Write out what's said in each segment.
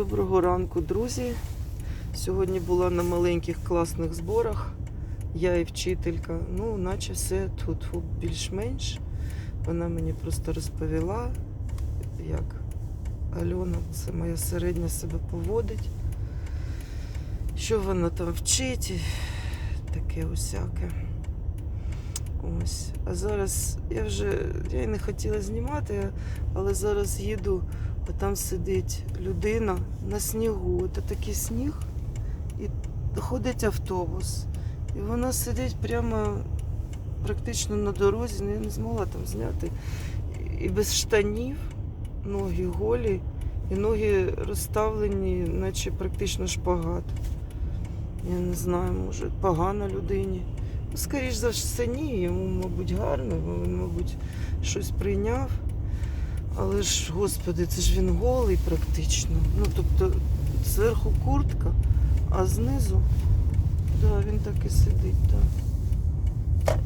Доброго ранку, друзі. Сьогодні була на маленьких класних зборах. Я і вчителька. Ну, наче все тут більш-менш. Вона мені просто розповіла, як Альона, це моя середня себе поводить. Що вона там вчить, таке усяке. Ось. А зараз я вже я й не хотіла знімати, але зараз їду а там сидить людина на снігу. Це такий сніг, і ходить автобус. І вона сидить прямо практично на дорозі, ну, я не змогла там зняти. І без штанів, ноги голі, і ноги розставлені, наче практично шпагат. Я не знаю, може, погано людині. Скоріш за все, ні, йому, мабуть, гарно, він, мабуть, щось прийняв. Але ж, господи, це ж він голий практично. Ну, тобто, зверху куртка, а знизу, да, він так і сидить, так.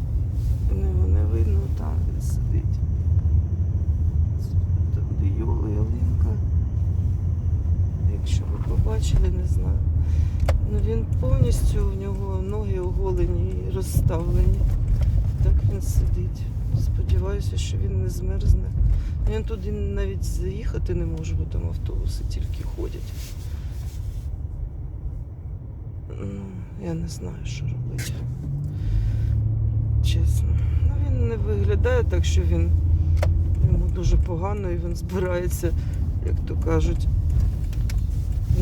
Не, не видно, там він сидить. Там, де йола, ялинка. Якщо ви побачили, не знаю. Ну він повністю в нього ноги розставлені. Так він сидить. Сподіваюся, що він не змерзне. Я туди навіть заїхати не можу, бо там автобуси тільки ходять. Ну, я не знаю, що робити. Чесно. Ну, він не виглядає так, що він йому дуже погано і він збирається, як то кажуть,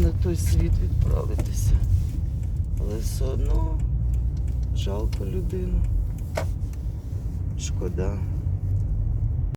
на той світ відправитися. Але все одно жалко людину. Шкода.